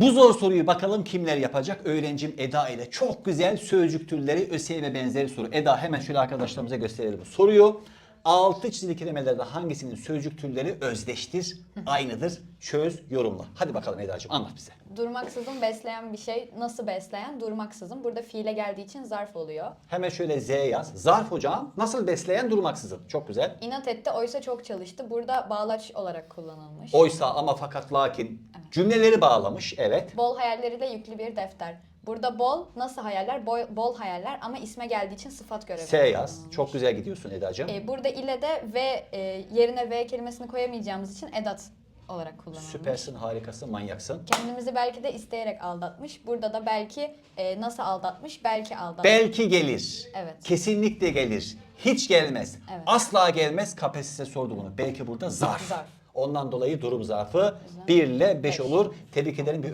Bu zor soruyu bakalım kimler yapacak? Öğrencim Eda ile çok güzel sözcük türleri, öseği ve benzeri soru. Eda hemen şöyle arkadaşlarımıza gösterelim soruyu. Altı çizili kelimelerde hangisinin sözcük türleri özdeştir, aynıdır? Çöz, yorumla. Hadi bakalım Eda'cığım anlat bize. Durmaksızın besleyen bir şey nasıl besleyen? Durmaksızın. Burada fiile geldiği için zarf oluyor. Hemen şöyle Z yaz. Zarf hocam nasıl besleyen durmaksızın. Çok güzel. İnat etti oysa çok çalıştı. Burada bağlaç olarak kullanılmış. Oysa ama fakat lakin cümleleri bağlamış. Evet. Bol hayalleriyle yüklü bir defter. Burada bol nasıl hayaller? Bol, bol hayaller ama isme geldiği için sıfat görevi. S yaz. Çok güzel gidiyorsun Eda'cığım. Ee, burada ile de V e, yerine V kelimesini koyamayacağımız için edat olarak kullanılmış. Süpersin, harikasın, manyaksın. Kendimizi belki de isteyerek aldatmış. Burada da belki e, nasıl aldatmış? Belki aldatmış. Belki gelir. Evet. Kesinlikle gelir. Hiç gelmez. Evet. Asla gelmez. KPSS sordu bunu. Belki burada zarf. Zarf. Ondan dolayı durum zarfı 1 ile 5 Beş. olur. Tebrik ederim. Bir